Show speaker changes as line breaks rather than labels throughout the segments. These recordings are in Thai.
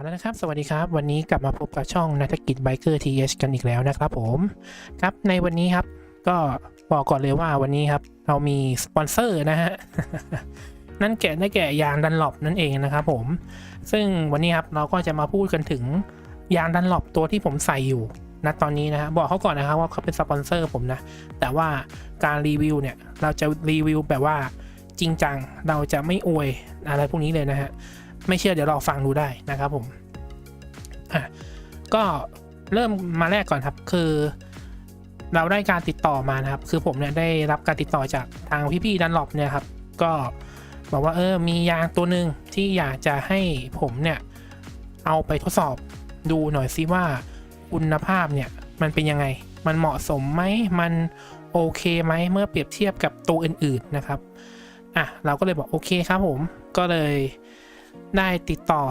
เอาละนะครับ สวัสดีครับ วันนี้กลับมาพบกับช่องนักกิจไบเกอร์ทีเอชกันอีกแล้วนะครับผม ครับ ในวันนี้ครับ ก็บอกก่อนเลยว่าวันนี้ครับ เรามีสปอนเซอร์นะฮะ นั่นแก่ได้แก่ยางดันหลบนั่นเองนะครับผม ซึ่งวันนี้ครับเราก็จะมาพูดกันถึงยางดันหลบตัวที่ผมใส่อยู่ณตอนนี้นะฮะ บอกเขาก่อนนะครับว่าเขาเป็นสปอนเซอร์ผมนะ แต่ว่าการรีวิวเนี่ย เราจะรีวิวแบบว่าจริงจัง เราจะไม่อวยอะไรพวกนี้เลยนะฮะ ไม่เชื่อเดี๋ยวเราฟังดูได้นะครับผมอะก็เริ่มมาแรกก่อนครับคือเราได้การติดต่อมานะครับ คือผมเนี่ยได้รับการติดต่อจากทางพี่ๆดันหลบเนี่ยครับ ก็บอกว่าเออมียางตัวหนึ่งที่อยากจะให้ผมเนี่ยเอาไปทดสอบดูหน่อยซิว่าคุณภาพเนี่ยมันเป็นยังไง มันเหมาะสมไหมมันโอเคไหมเมื่อเปรียบเทียบกับตัวอื่นๆนะครับ อะเราก็เลยบอกโอเคครับผม ก็เลย ได้ติดต่อ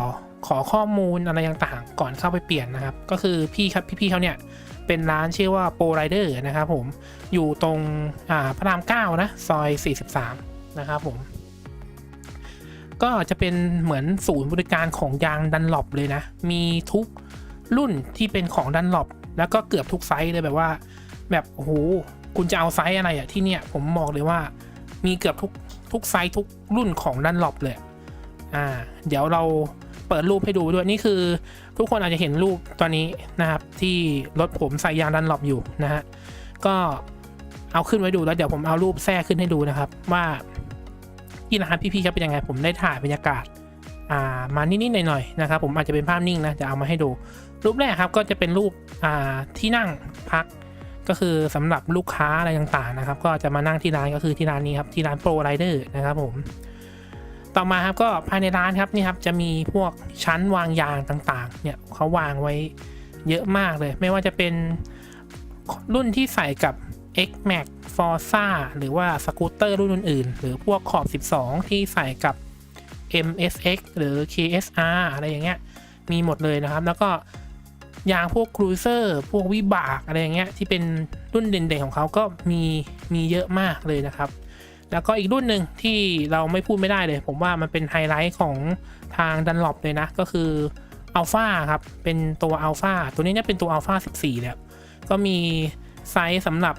ขอข้อมูลอะไรต่างๆก่อนเข้าไปเปลี่ยนนะครับ ก็คือพี่ครับพี่ๆเขาเนี่ยเป็นร้านชื่อว่าโปรไรเดอร์นะครับผมอยู่ตรงอ่าพระรามเก้านะซอย 43 นะครับผม ก็จะเป็นเหมือนศูนย์บริการของยางดันหลบเลยนะ มีทุกรุ่นที่เป็นของดันหลบแล้วก็เกือบทุกไซส์เลยแบบว่า แบบโอ้โหคุณจะเอาไซส์อะไรอะที่เนี่ยผมบอกเลยว่ามีเกือบทุกทุกไซส์ทุกรุ่นของดันหลบเลย อ่า เดี๋ยวเราเปิดรูปให้ดูด้วยนี่คือ ทุกคนอาจจะเห็นรูปตอนนี้นะครับ ที่รถผมใส่ยางดันหลบอยู่นะฮะก็เอาขึ้นไว้ดูแล้วเดี๋ยวผมเอารูปแทรกขึ้นให้ดูนะครับ ว่าที่ร้านพี่ๆเขาเป็นยังไงผมได้ถ่ายบรรยากาศอ่ามานิดๆหน่อยๆนะครับ ผมอาจจะเป็นภาพนิ่งนะจะเอามาให้ดู รูปแรกครับก็จะเป็นรูปอ่าที่นั่งพักก็คือสำหรับลูกค้าอะไรต่างๆนะครับ ก็จะมานั่งที่ร้านก็คือที่ร้านนี้ครับที่ร้านโปรไรเดอร์นะครับผม ต่อมาครับก็ภายในร้านครับนี่ครับจะมีพวกชั้นวางยางต่างๆ เนี่ยเขาวางไว้เยอะมากเลย ไม่ว่าจะเป็นรุ่นที่ใส่กับ X Max Forza หรือว่าสกูตเตอร์รุ่นอื่นๆ หรือพวกขอบ 12 ที่ใส่กับ MSX หรือ KSR อะไรอย่างเงี้ยมีหมดเลยนะครับ แล้วก็ยางพวกครูเซอร์พวกวิบากอะไรอย่างเงี้ยที่เป็นรุ่นเด่นๆของเขาก็มีมีเยอะมากเลยนะครับ แล้วก็อีกรุ่นหนึ่งที่เราไม่พูดไม่ได้เลย ผมว่ามันเป็นไฮไลท์ของทางดันหลบเลยนะ ก็คืออัลฟาครับ เป็นตัวอัลฟาตัวนี้เนี่ยเป็นตัวอัลฟา14เนี่ยก็มีไซส์สำหรับ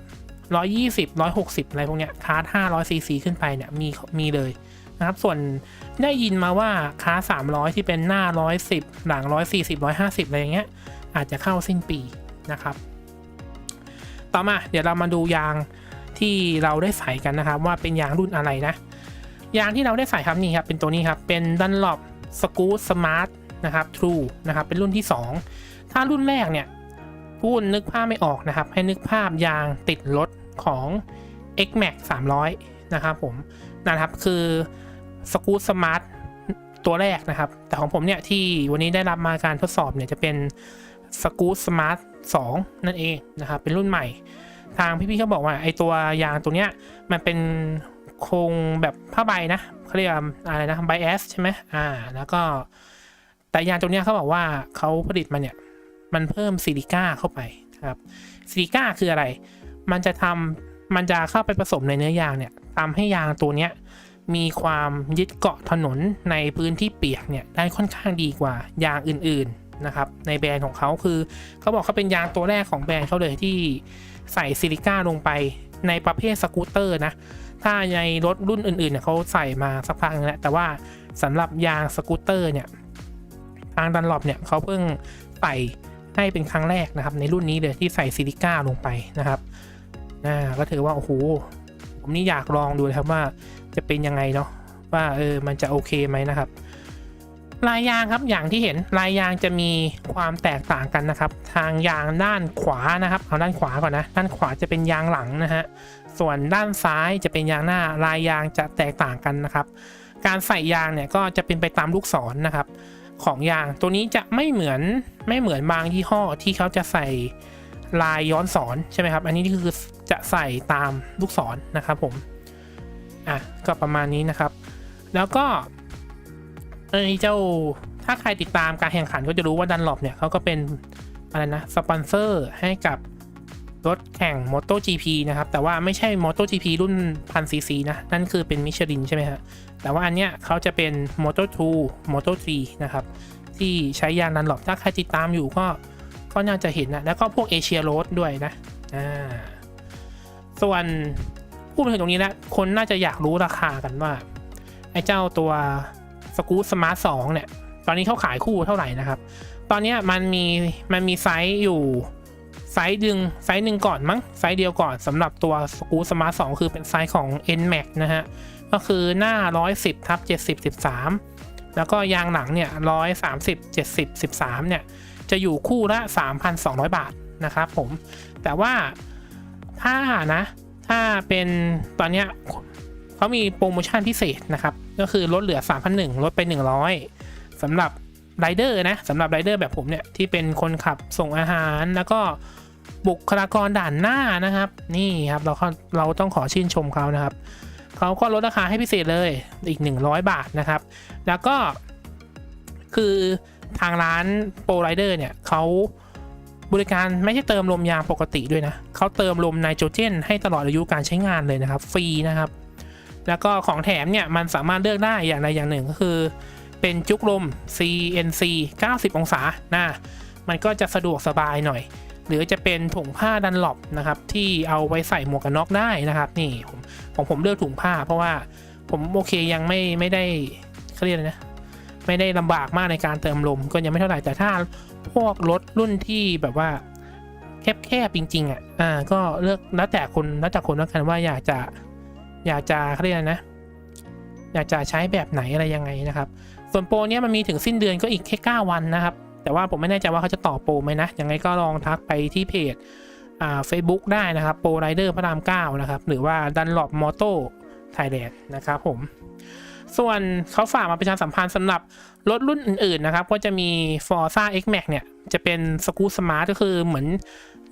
120 160 อะไรพวกเนี้ยคาร์ด500ซีซีขึ้นไปเนี่ยมีมีเลยนะครับ ส่วนได้ยินมาว่าคาร์ด300 ที่เป็นหน้า 110 หลัง 140 150 อะไรอย่างเงี้ยอาจจะเข้าสิ้นปีนะครับ ต่อมาเดี๋ยวเรามาดูยาง ที่เราได้ใส่กันนะครับ ว่าเป็นยางรุ่นอะไรนะ ยางที่เราได้ใส่ครับนี่ครับเป็นตัวนี้ครับ เป็น Dunlop Scoot Smart นะครับ True นะครับเป็นรุ่นที่ 2 ถ้ารุ่นแรกเนี่ยพูดนึกภาพไม่ออกนะครับ ให้นึกภาพยางติดรถของ X Max 300 นะครับผมนะครับคือ Scoot Smart ตัวแรกนะครับ แต่ของผมเนี่ยที่วันนี้ได้รับมาการทดสอบเนี่ยจะเป็น Scoot Smart 2นั่นเองนะครับ เป็นรุ่นใหม่ ทางพี่ๆเขาบอกว่าไอตัวยางตัวเนี้ยมันเป็นโครงแบบผ้าใบนะเขาเรียกว่าอะไรนะไบแอสใช่ไหมอ่า แล้วก็แต่ยางตัวเนี้ยเขาบอกว่าเขาผลิตมาเนี่ยมันเพิ่มซิลิก้าเข้าไปครับซิลิก้าคืออะไร มันจะทำมันจะเข้าไปผสมในเนื้อยางเนี่ยทำให้ยางตัวเนี้ยมีความยึดเกาะถนนในพื้นที่เปียกเนี่ยได้ค่อนข้างดีกว่ายางอื่นๆนะครับในแบรนด์ของเขาคือเขาบอกเขาเป็นยางตัวแรกของแบรนด์เขาเลยที่ ใส่ซิลิก้าลงไปในประเภทสกูตเตอร์นะ ถ้าในรถรุ่นอื่นๆเนี่ยเขาใส่มาสักพักนึงแล้ว แต่ว่าสำหรับยางสกูตเตอร์เนี่ย ทางดันหลบเนี่ยเขาเพิ่งใส่ให้เป็นครั้งแรกนะครับ ในรุ่นนี้เลยที่ใส่ซิลิก้าลงไปนะครับอ่าก็ถือว่า โอ้โห ผมนี่อยากลองดูนะครับว่าจะเป็นยังไงเนาะว่าเออมันจะโอเคไหมนะครับ ลายยางครับอย่างที่เห็นลายยางจะมีความแตกต่างกันนะครับ ทางยางด้านขวานะครับเอาด้านขวาก่อนนะ ด้านขวาจะเป็นยางหลังนะฮะส่วนด้านซ้ายจะเป็นยางหน้าลายยางจะแตกต่างกันนะครับ การใส่ยางเนี่ยก็จะเป็นไปตามลูกศรนนะครับ ของยางตัวนี้จะไม่เหมือนไม่เหมือนบางยี่ห้อที่เขาจะใส่ลายย้อนสอนใช่ไหมครับ อันนี้คือจะใส่ตามลูกศรนนะครับผมอะก็ประมาณนี้นะครับ แล้วก็ เอ้เจ้าถ้าใครติดตามการแข่งขันก็จะรู้ว่าดันหลบเนี่ยเขาก็เป็นอะไรนะสปอนเซอร์ให้กับรถแข่ง MotoGP นะครับ แต่ว่าไม่ใช่ MotoGP รุ่นพันซีซีนะ นั่นคือเป็นมิชลินใช่ไหมฮะ แต่ว่าอันเนี้ยเขาจะเป็น Moto2 Moto3 นะครับทที่ใช้ยางดันหลบถ้าใครติดตามอยู่ก็ก็น่าจะเห็นนะ แล้วก็พวกเอเชียโรดด้วยนะอ่าส่วนพูดมาถึงตรงนี้แล้วคนน่าจะอยากรู้ราคากันว่า ไอ้เจ้าตัว สกู๊ตสมาร์ทสองเนี่ย ตอนนี้เขาขายคู่เท่าไหร่นะครับ ตอนนี้มันมีมันมีไซส์อยู่ไซส์หนึ่งไซส์หนึ่งก่อนมั้งไซส์เดียวก่อนสำหรับตัวสกู๊ตสมาร์ทสองคือเป็นไซส์ของ N Max นะฮะ ก็คือหน้า 110ทับ70 13 แล้วก็ยางหลังเนี่ย 130 70 13 เนี่ย จะอยู่คู่ละ 3,200 บาทนะครับผม แต่ว่าถ้านะ ถ้าเป็นตอนเนี้ยเขามีโปรโมชั่นพิเศษนะครับ ก็คือลดเหลือ3,100ลดไป 100สำหรับไรเดอร์นะสำหรับไรเดอร์แบบผมเนี่ย ที่เป็นคนขับส่งอาหารแล้วก็บุคลากรด่านหน้านะครับ นี่ครับเราเขาเราต้องขอชื่นชมเขานะครับเขาก็ลดราคาให้พิเศษเลยอีก 100 บาทนะครับ แล้วก็คือทางร้านโปรไรเดอร์เนี่ยเขาบริการไม่ใช่เติมลมยางปกติด้วยนะเขาเติมลมไนโตรเจนให้ตลอดอายุการใช้งานเลยนะครับ ฟรีนะครับ แล้วก็ของแถมเนี่ยมันสามารถเลือกได้อย่างใดอย่างหนึ่งก็คือ เป็นจุกลม CNC 90 องศานะมันก็จะสะดวกสบายหน่อย หรือจะเป็นถุงผ้าดันหลบนะครับที่เอาไว้ใส่หมวกกันน็อกได้นะครับ นี่ผมของผมเลือกถุงผ้า เพราะว่าผมโอเคยังไม่ไม่ได้เขาเรียกอะไรนะไม่ได้ลำบากมากในการเติมลมก็ยังไม่เท่าไหร่แต่ถ้าพวกรถรุ่นที่แบบว่าแคบๆจริงๆอะอ่าก็เลือกแล้วแต่คนแล้วแต่คนแล้วกันว่าอยากจะ อยากจะเขาเรียกอะไรนะ อยากจะใช้แบบไหนอะไรยังไงนะครับ ส่วนโปรเนี้ยมันมีถึงสิ้นเดือนก็อีกแค่ 9 วันนะครับ แต่ว่าผมไม่แน่ใจว่าเขาจะต่อโปรไหมนะ ยังไงก็ลองทักไปที่เพจอ่า Facebook ได้นะครับโปรไรเดอร์พระราม 9 นะครับ หรือว่าดันหลบมอโต้ไทยแลนด์นะครับผม ส่วนเขาฝากมาประชาสัมพันธ์สำหรับรถรุ่นอื่นๆนะครับ ก็จะมี Forza X Max เนี่ย จะเป็นสกูตสมาร์ทก็คือเหมือน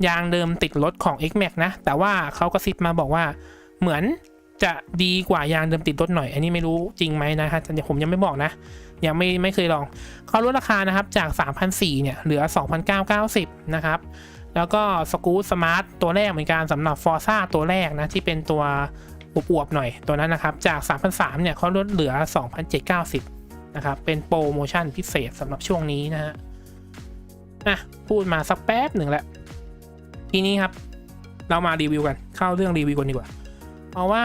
ยางเดิมติดรถของ X Max นะ แต่ว่าเขากระซิบมาบอกว่าเหมือน จะดีกว่ายางเดิมติดรถหน่อย อันนี้ไม่รู้จริงไหมนะครับแต่ผมยังไม่บอกนะ ยังไม่ไม่เคยลองเขาลดราคานะครับจาก3,400เนี่ยเหลือ 2,990 นะครับ แล้วก็สกูตสมาร์ทตัวแรกเหมือนกันสำหรับ f o r z a ตัวแรกนะ ที่เป็นตัวอวบๆหน่อยตัวนั้นนะครับ จาก3,300เนี่ยเขาลดเหลือ 2,790 นะครับ เป็นโปรโมชั่นพิเศษสำหรับช่วงนี้นะฮะอะพูดมาสักแป๊บหนึ่งแล้วทีนี้ครับ เรามารีวิวกันเข้าเรื่องรีวิวกันดีกว่า เพราะว่า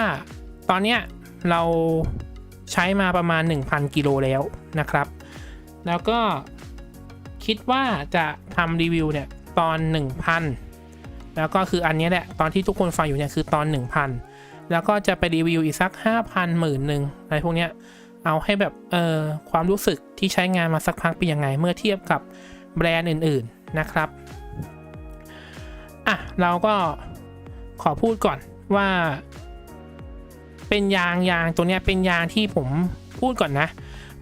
ตอนเนี้ยเราใช้มาประมาณ 1,000 กิโลแล้วนะครับ แล้วก็คิดว่าจะทำรีวิวเนี่ยตอน 1,000 แล้วก็คืออันนี้แหละตอนที่ทุกคนฟังอยู่เนี่ยคือตอน 1,000 แล้วก็จะไปรีวิวอีกสัก 5,000หมื่นหนึ่งอะไรพวกเนี้ยเอาให้แบบเออความรู้สึกที่ใช้งานมาสักพักเป็นยังไง เมื่อเทียบกับแบรนด์อื่นๆนะครับอะเราก็ขอพูดก่อนว่า เป็นยางยางตัวเนี้ยเป็นยางที่ผมพูดก่อนนะ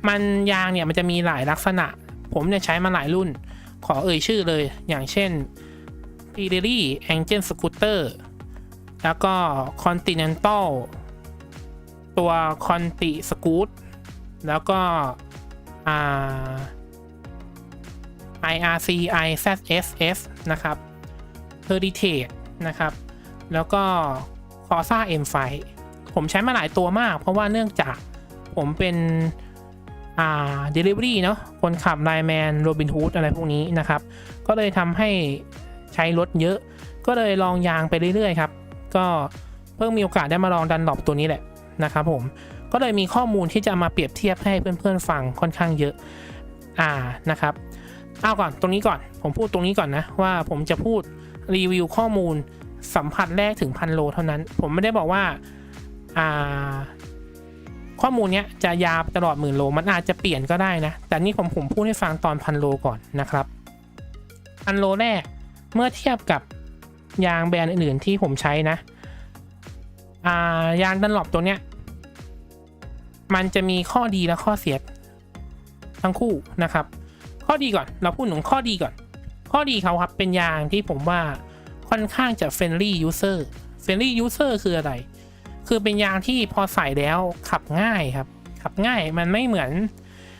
มันยางเนี่ยมันจะมีหลายลักษณะ ผมเนี่ยใช้มาหลายรุ่น ขอเอ่ยชื่อเลย อย่างเช่น p i r e l l i Angel Scooter แล้วก็ Continental ตัว Conti Scoot แล้วก็ IRC IZSS นะครับ Heritage นะครับ แล้วก็ Corsa M5 ผมใช้มาหลายตัวมาก เพราะว่าเนื่องจากผมเป็นอ่า delivery เนาะคนขับไลแมนโรบินฮูดอะไรพวกนี้นะครับ ก็เลยทำให้ใช้รถเยอะ ก็เลยลองยางไปเรื่อยๆครับ ก็เพิ่งมีโอกาสได้มาลองดันหลบตัวนี้แหละนะครับผม ก็เลยมีข้อมูลที่จะมาเปรียบเทียบให้เพื่อนๆฟังค่อนข้างเยอะ อ่า นะครับเอาก่อน ตรงนี้ก่อน ผมพูดตรงนี้ก่อนนะ ว่าผมจะพูดรีวิวข้อมูลสัมผัสแรกถึงพันโลเท่านั้น ผมไม่ได้บอกว่าอ่า ข้อมูลเนี้ยจะยาวตลอดหมื่นโล มันอาจจะเปลี่ยนก็ได้นะ แต่นี่ผมผมพูดให้ฟังตอนพันโลก่อนนะครับพันโลแรกเมื่อเทียบกับยางแบรนด์อื่นๆที่ผมใช้นะอายางดันหลบตัวเนี้ยมันจะมีข้อดีและข้อเสียทั้งคู่นะครับ ข้อดีก่อนเราพูดถึงข้อดีก่อน ข้อดีเขาครับเป็นยางที่ผมว่าค่อนข้างจะ friendly user friendly user คืออะไร คือเป็นยางที่พอใส่แล้วขับง่ายครับ ขับง่ายมันไม่เหมือน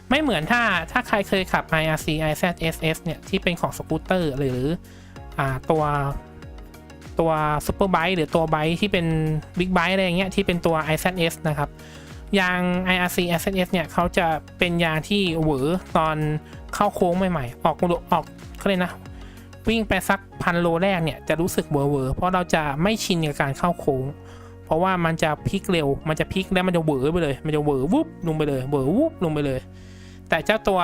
ไม่เหมือนถ้าถ้าใครเคยขับ IRC IZSS เนี่ย ที่เป็นของสกูตเตอร์หรืออ่าตัวตัวซูเปอร์ไบค์หรือตัวไบค์ที่เป็นบิ๊กไบค์อะไรอย่างเงี้ยที่เป็นตัว IZS นะครับยาง IRC IZS เนี่ยเขาจะเป็นยางที่หวือตอนเข้าโค้งใหม่ๆ ออกโลออกเขาเลยนะวิ่งไปสักพันโลแรกเนี่ยจะรู้สึกเวอร์เวอร์เพราะเราจะไม่ชินกับการเข้าโค้ง ราะว่ามันจะพลิกเร็ว มันจะพลิกแล้วมันจะเวอไปเลย มันจะเวอวุบลงไปเลยเวอวุบลงไปเลย แต่เจ้าตัว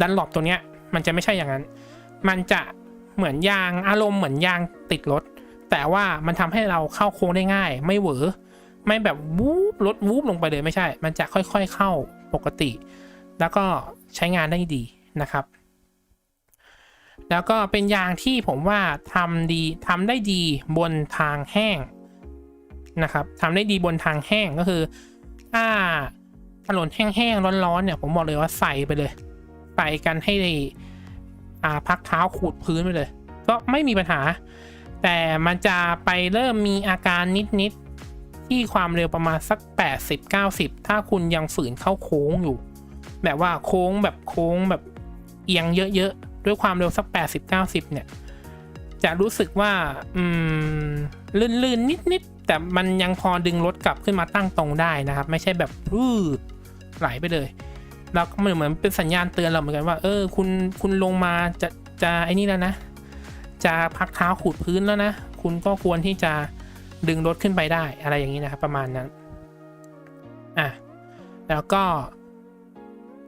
ดันหลบตัวเนี้ยมันจะไม่ใช่อย่างนั้น มันจะเหมือนยางอารมณ์เหมือนยางติดรถ แต่ว่ามันทำให้เราเข้าโค้งได้ง่าย ไม่เหวอไม่แบบวูบรถวูบลงไปเลยไม่ใช่ มันจะค่อยๆเข้าปกติ แล้วก็ใช้งานได้ดีนะครับ แล้วก็เป็นยางที่ผมว่าทำดีทำได้ดีบนทางแห้ง นะครับทำได้ดีบนทางแห้งก็คือ ถ้าถนนแห้งๆร้อนๆเนี่ยผมบอกเลยว่าใส่ไปเลยใส่กันให้อ่าพักเท้าขูดพื้นไปเลย ก็ไม่มีปัญหา แต่มันจะไปเริ่มมีอาการนิดๆที่ความเร็วประมาณสัก 80-90 ถ้าคุณยังฝืนเข้าโค้งอยู่ แบบว่าโค้งแบบโค้งแบบเอียงเยอะๆ ด้วยความเร็วสัก 80-90 เนี่ย จะรู้สึกว่า อืม ลื่นๆ นิดๆ แต่มันยังพอดึงรถกลับขึ้นมาตั้งตรงได้นะครับ ไม่ใช่แบบรื้อไหลไปเลย แล้วก็มือนเหมือนเป็นสัญญาณเตือนเราเหมือนกันว่า เออ คุณคุณลงมาจะจะไอ้นี่แล้วนะ จะพักเท้าขูดพื้นแล้วนะ คุณก็ควรที่จะดึงรถขึ้นไปได้อะไรอย่างนี้นะครับ ประมาณนั้นอะแล้วก็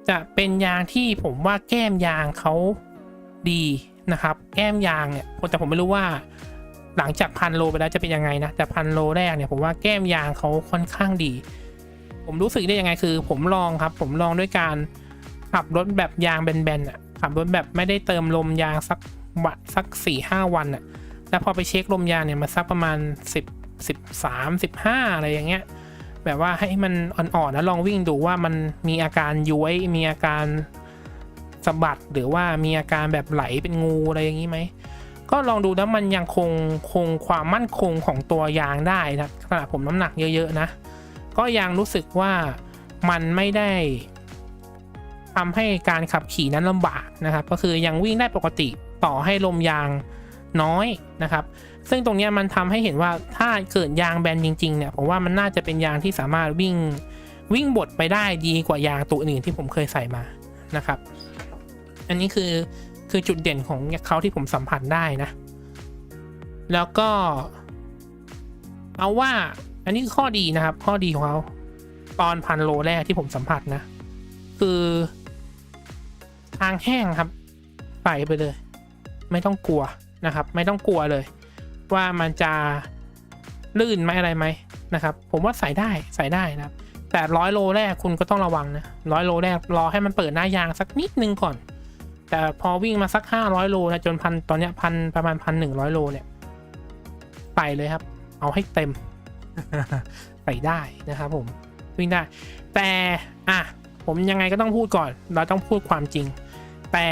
จะเป็นยางที่ผมว่าแก้มยางเขาดีนะครับ แก้มยางเนี่ยแต่ผมไม่รู้ว่า หลังจากพันโลไปแล้วจะเป็นยังไงนะ แต่พันโลแรกเนี่ยผมว่าแก้มยางเขาค่อนข้างดี ผมรู้สึกได้ยังไงคือ ผมลองครับ ผมลองด้วยการขับรถแบบยางแบนๆอะขับรถแบบไม่ได้เติมลมยางสักวันสักสี่ห้าวันอะแล้วพอไปเช็คลมยางเนี่ยมาสักประมาณสิบสิบสามสิบห้าอะไรอย่างเงี้ยแบบว่าให้มันอ่อนๆแล้วลองวิ่งดูว่ามันมีอาการย้วยมีอาการสะบัดหรือว่ามีอาการแบบไหลเป็นงูอะไรอย่างนี้ไหม ก็ลองดูแล้วมันยังคงคงความมั่นคงของตัวยางได้นะขณะผมน้ำหนักเยอะๆนะ ก็ยังรู้สึกว่ามันไม่ได้ทำให้การขับขี่นั้นลำบากนะครับ ก็คือยังวิ่งได้ปกติต่อให้ลมยางน้อยนะครับ ซึ่งตรงนี้มันทำให้เห็นว่าถ้าเกิดยางแบนจริงๆเนี่ยผมว่ามันน่าจะเป็นยางที่สามารถวิ่งวิ่งบดไปได้ดีกว่ายางตัวอื่นที่ผมเคยใส่มานะครับ อันนี้คือ คือจุดเด่นของเขาที่ผมสัมผัสได้นะ แล้วก็ เอาว่า อันนี้คือข้อดีนะครับ ข้อดีของเขาตอนพันโลแรกที่ผมสัมผัสนะ คือทางแห้งครับไปไปเลย ไม่ต้องกลัวนะครับ ไม่ต้องกลัวเลย ว่ามันจะลื่นไหมอะไรไหมนะครับ ผมว่าใส่ได้ใส่ได้นะครับแต่ร้อยโลแรกคุณก็ต้องระวังนะร้อยโลแรกรอให้มันเปิดหน้ายางสักนิดนึงก่อน แต่พอวิ่งมาสักห้าร้อยโลนะจนพันตอนเนี้ยพันประมาณพันหนึ่งร้อยโลเนี่ยไปเลยครับ เอาให้เต็ม ไปได้นะครับผมวิ่งได้ แต่อะผมยังไงก็ต้องพูดก่อน เราต้องพูดความจริง แต่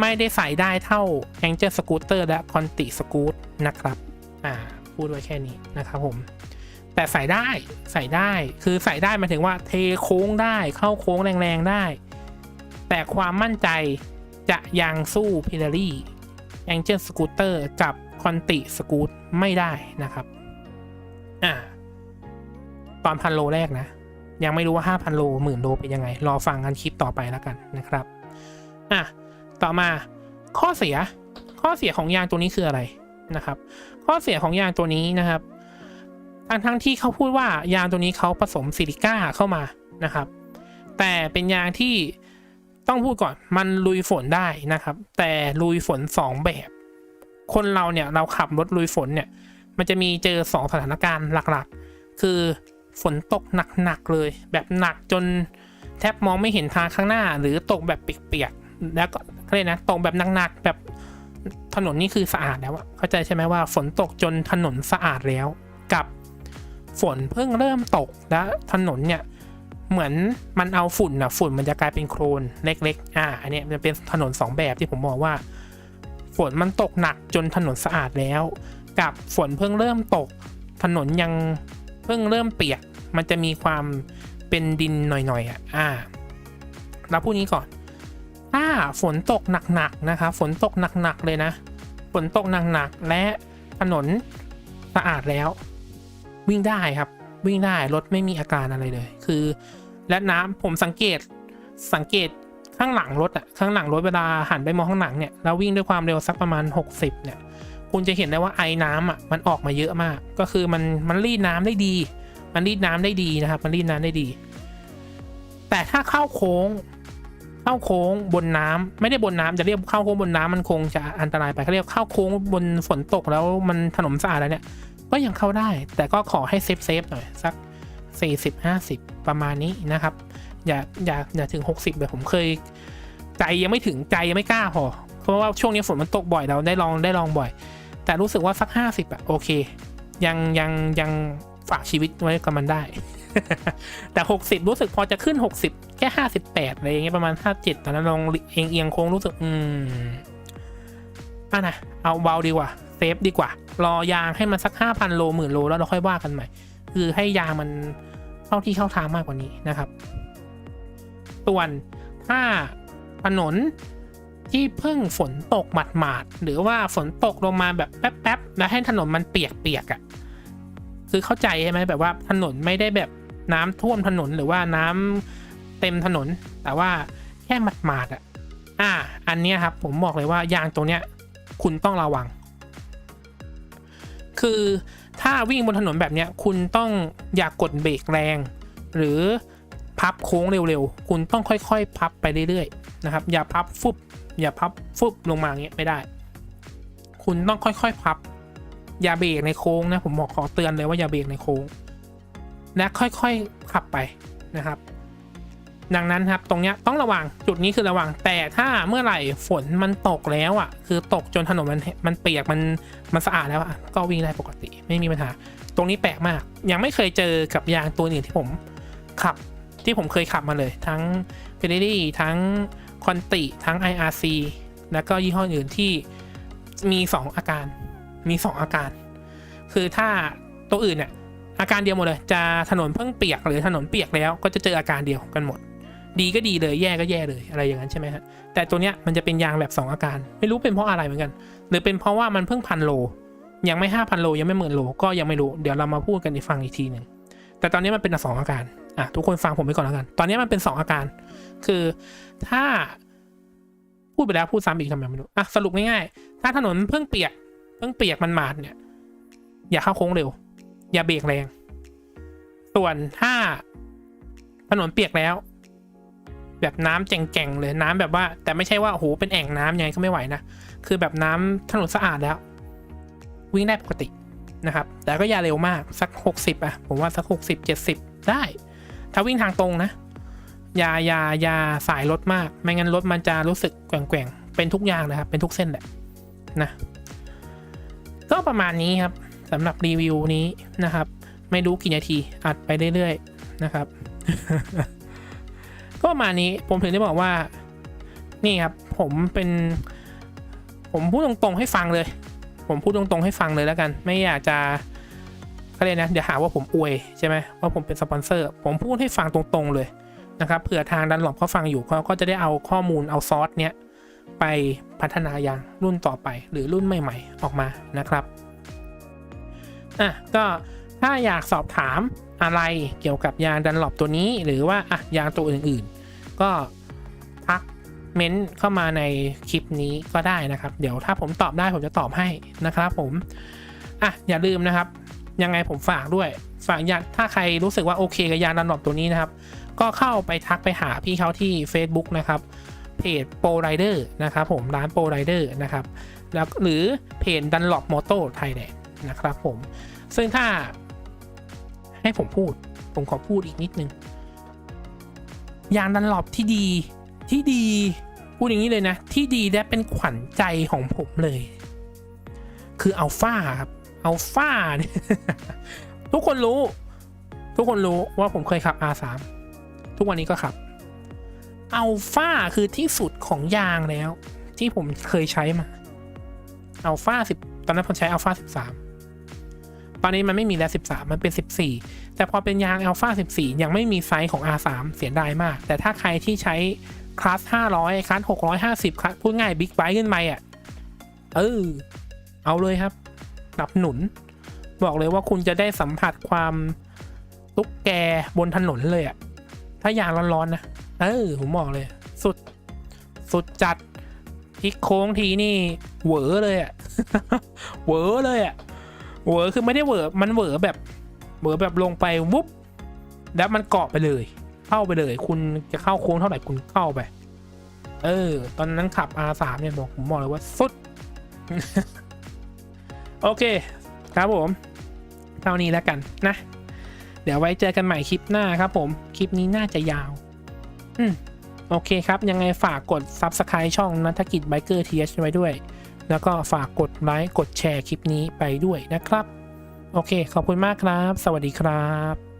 ไม่ได้ใส่ได้เท่า Angel Scooter และ Conti Scoot นะครับ อ่า พูดไว้แค่นี้นะครับผม แต่ใส่ได้ใส่ได้คือใส่ได้หมายถึงว่าเทโค้งได้เข้าโค้งแรงๆได้ แต่ความมั่นใจจะยังสู้พิลารี่ Angel Scooter กับ Conti Scoot ไม่ได้นะครับ อ่า ตอนพันโลแรกนะ ยังไม่รู้ว่า 5,000 โลหมื่นโลเป็นยังไง รอฟังกันคลิปต่อไปแล้วกันนะครับ อะ ต่อมาข้อเสีย ข้อเสียของยางตัวนี้คืออะไรนะครับ ข้อเสียของยางตัวนี้นะครับ ทั้งทั้งที่เขาพูดว่ายางตัวนี้เขาผสมซิลิก้าเข้ามานะครับ แต่เป็นยางที่ ต้องพูดก่อนมันลุยฝนได้นะครับ แต่ลุยฝนสองแบบ คนเราเนี่ยเราขับรถลุยฝนเนี่ย มันจะมีเจอสองสถานการณ์หลักๆ คือฝนตกหนักๆเลย แบบหนักจนแทบมองไม่เห็นทางข้างหน้า หรือตกแบบเปียกๆแล้วก็เขาเรียกนะตกแบบหนักๆแบบถนนนี่คือสะอาดแล้วอะเข้าใจใช่ไหมว่าฝนตกจนถนนสะอาดแล้วกับฝนเพิ่งเริ่มตกแล้วถนนเนี่ย เหมือนมันเอาฝุ่นอะฝุ่นมันจะกลายเป็นโครนเล็กๆ อ่า อันนี้มันเป็นถนนสองแบบที่ผมบอกว่า ฝนมันตกหนักจนถนนสะอาดแล้ว กับฝนเพิ่งเริ่มตก ถนนยังเพิ่งเริ่มเปียก มันจะมีความเป็นดินหน่อยๆอะอ่าเราพูดนี้ก่อน ถ้าฝนตกหนักๆนะคะ ฝนตกหนักๆเลยนะ ฝนตกหนักๆและถนนสะอาดแล้ว วิ่งได้ครับวิ่งได้รถไม่มีอาการอะไรเลย คือ และน้ำผมสังเกตสังเกตข้างหลังรถอะข้างหลังรถเวลาหันไปมองข้างหลังเนี่ยแล้ววิ่งด้วยความเร็วสักประมาณ 60 เนี่ย คุณจะเห็นได้ว่าไอ้น้ำอะมันออกมาเยอะมาก ก็คือมันมันรีดน้ำได้ดี มันรีดน้ำได้ดีนะครับ มันรีดน้ำได้ดี แต่ถ้าเข้าโค้ง เข้าโค้งบนน้ำไม่ได้บนน้ำจะเรียกเข้าโค้งบนน้ำมันคงจะอันตรายไปเขาเรียกเข้าโค้งบนฝนตกแล้วมันถนนสะอาดแล้วเนี่ย ก็ยังเข้าได้ แต่ก็ขอให้เซฟเซฟหน่อยสัก 40 50 ประมาณนี้นะครับ อย่าอย่าอย่าถึง 60แบบผมเคย ใจยังไม่ถึงใจยังไม่กล้าพอเพราะว่าช่วงนี้ฝนมันตกบ่อยเราได้ลองได้ลองบ่อย แต่รู้สึกว่าสัก 50อะโอเค ยังยังยังฝากชีวิตไว้กับมันได้ แต่ 60 รู้สึกพอจะขึ้น 60 แค่ 58อะไรอย่างเงี้ยประมาณ 57 ตอนนั้นลองเอียงเอียงโค้งรู้สึก อืมอะนะเอาเบาดีกว่าเซฟดีกว่า รอยางให้มันสัก 5,000 โลหมื่นโลแล้วเราค่อยว่ากันใหม่ คือให้ยางมัน เข้าที่เข้าทางมากกว่านี้นะครับ ส่วนถ้าถนนที่เพิ่งฝนตกหมาดๆหรือว่าฝนตกลงมาแบบแป๊บๆแล้วให้ถนนมันเปียกๆอะ่ะคือเข้าใจใช่ไหมแบบว่าถนนไม่ได้แบบน้ำท่วมถนนหรือว่าน้ำเต็มถนน แต่ว่าแค่หมาดๆอะ่ะอ่า อันนี้ครับผมบอกเลยว่ายางตัวเนี้ยคุณต้องระวัง คือถ้าวิ่งบนถนนแบบนี้คุณต้องอย่ากดเบรกแรง หรือพับโค้งเร็วๆ คุณต้องค่อยๆ พับไปเรื่อยๆนะครับ อย่าพับฟุบอย่าพับฟุบลงมาอย่างเงี้ยไม่ได้ คุณต้องค่อยๆพับ อย่าเบรกในโค้งนะผมบอกขอเตือนเลยว่าอย่าเบรกในโค้ง และค่อยๆขับไปนะครับ ดังนั้นครับตรงเนี้ยต้องระวังจุดนี้คือระวัง แต่ถ้าเมื่อไหร่ฝนมันตกแล้วอะ คือตกจนถนนมันมันเปียกมันมันสะอาดแล้วอะก็วิ่งได้ปกติไม่มีปัญหา ตรงนี้แปลกมาก ยังไม่เคยเจอกับยางตัวอื่นที่ผมขับที่ผมเคยขับมาเลย ทั้ง f e r r a r i ทั้งคอนติทั้ง IRC แล้วก็ยี่ห้ออื่นที่มี 2 อาการมี 2 อาการ คือถ้าตัวอื่นเนี่ยอาการเดียวหมดเลย จะถนนเพิ่งเปียกหรือถนนเปียกแล้วก็จะเจออาการเดียวกันหมด ดีก็ดีเลยแย่ก็แย่เลยอะไรอย่างนั้นใช่ไหมฮะแต่ตัวเนี้ยมันจะเป็นยางแบบ 2 อาการ ไม่รู้เป็นเพราะอะไรเหมือนกัน หรือเป็นเพราะว่ามันเพิ่งพันโล ยังไม่ห้าพันโลยังไม่หมื่นโลก็ยังไม่รู้เดี๋ยวเรามาพูดกันในฟังอีกทีหนึ่งแต่ตอนนี้มันเป็นสองอาการอะทุกคนฟังผมไปก่อนแล้วกัน ตอนนี้มันเป็นสองอาการ คือถ้าพูดไปแล้วพูดซ้ำอีกทำไมไม่รู้อะสรุปง่ายๆถ้าถนนเพิ่งเปียกเพิ่งเปียกมันหมาดเนี่ย อย่าเข้าโค้งเร็ว อย่าเบรกแรง ส่วนถ้าถนนเปียกแล้ว แบบน้ำแจ่งๆเลยน้ำแบบว่า แต่ไม่ใช่ว่าโอ้โหเป็นแอ่งน้ำยังไงก็ไม่ไหวนะ คือแบบน้ำถนนสะอาดแล้ว วิ่งได้ปกตินะครับ แต่ก็อย่าเร็วมากสัก 60 อะ ผมว่าสัก 60 70 ได้ ถ้าวิ่งทางตรงนะ อย่าอย่าอย่าสายรถมาก ไม่งั้นรถมันจะรู้สึกแกว่งๆ เป็นทุกอย่างนะครับ เป็นทุกเส้นแหละนะ ก็ประมาณนี้ครับสำหรับรีวิวนี้นะครับ ไม่รู้กี่นาทีอัดไปเรื่อยๆนะครับ ก็ประมาณนี้ผมถึงได้บอกว่า นี่ครับ ผมเป็น ผมพูดตรงๆให้ฟังเลย ผมพูดตรงๆให้ฟังเลยแล้วกัน ไม่อยากจะเขาเรียกนะเดี๋ยวหาว่าผมอวยใช่ไหมว่าผมเป็นสปอนเซอร์ ผมพูดให้ฟังตรงๆเลยนะครับเผื่อทางดันหลบเขาฟังอยู่เขาก็จะได้เอาข้อมูลเอาซอสเนี้ยไปพัฒนายางรุ่นต่อไปหรือรุ่นใหม่ ๆ ออกมานะครับอะก็ถ้าอยากสอบถามอะไรเกี่ยวกับยางดันหลบตัวนี้ หรือว่าอะยางตัวอื่นๆ ก็ทักเม้นเข้ามาในคลิปนี้ก็ได้นะครับ เดี๋ยวถ้าผมตอบได้ผมจะตอบให้นะครับผมอะอย่าลืมนะครับ ยังไงผมฝากด้วย ฝากยาถ้าใครรู้สึกว่าโอเคกับยาดันหลบตัวนี้นะครับ ก็เข้าไปทักไปหาพี่เขาที่ Facebook นะครับเพจโปรไรเดอร์นะครับผมร้านโปรไรเดอร์นะครับแล้วหรือเพจดันหลบมอโต้ไทยแลนด์นะครับผม ซึ่งถ้าให้ผมพูด ผมขอพูดอีกนิดนึง ยางดันหลบที่ดีที่ดีพูดอย่างนี้เลยนะ ที่ดีและเป็นขวัญใจของผมเลย คืออัลฟาครับอัลฟาเนี่ยทุกคนรู้ ทุกคนรู้ว่าผมเคยขับ R3 ทุกวันนี้ก็ขับอัลฟาคือที่สุดของยางแล้ว ที่ผมเคยใช้มาอัลฟาสิบตอนนั้นผมใช้อัลฟาสิบสามตอนนี้มันไม่มีแล้วสิบสามมันเป็นสิบสี่ แต่พอเป็นยางอัลฟาสิบสี่ยังไม่มีไซส์ของ R3 เสียดายมาก แต่ถ้าใครที่ใช้คลาสห้าร้อยคลาสหกร้อยห้าสิบคลาสพูดง่ายบิ๊กไบค์ขึ้นไปอะ เออ เอาเลยครับสนับหนุน บอกเลยว่าคุณจะได้สัมผัสความตุ๊กแกบนถนนเลยอะ ถ้ายางร้อนๆนะ เออ ผมบอกเลย สุด สุดจัดพลิกโค้งทีนี่เหวอเลยอะเหวอเลยอะเหวอคือไม่ได้เหวอมันเหวอแบบ เหวอแบบลงไปวุบแล้วมันเกาะไปเลย เข้าไปเลย คุณจะเข้าโค้งเท่าไหร่คุณเข้าไป เออ ตอนนั้นขับ R3 เนี่ยบอกผมบอกเลยว่าสุด โอเค ครับผมเท่านี้แล้วกันนะ เดี๋ยวไว้เจอกันใหม่คลิปหน้าครับผม คลิปนี้น่าจะยาว อืมโอเคครับ ยังไงฝากกด Subscribe ช่องนัฐกิจไบเกอร์ทีเไว้ด้วย แล้วก็ฝากกดไลค์กดแชร์คลิปนี้ไปด้วยนะครับ โอเค ขอบคุณมากครับ สวัสดีครับ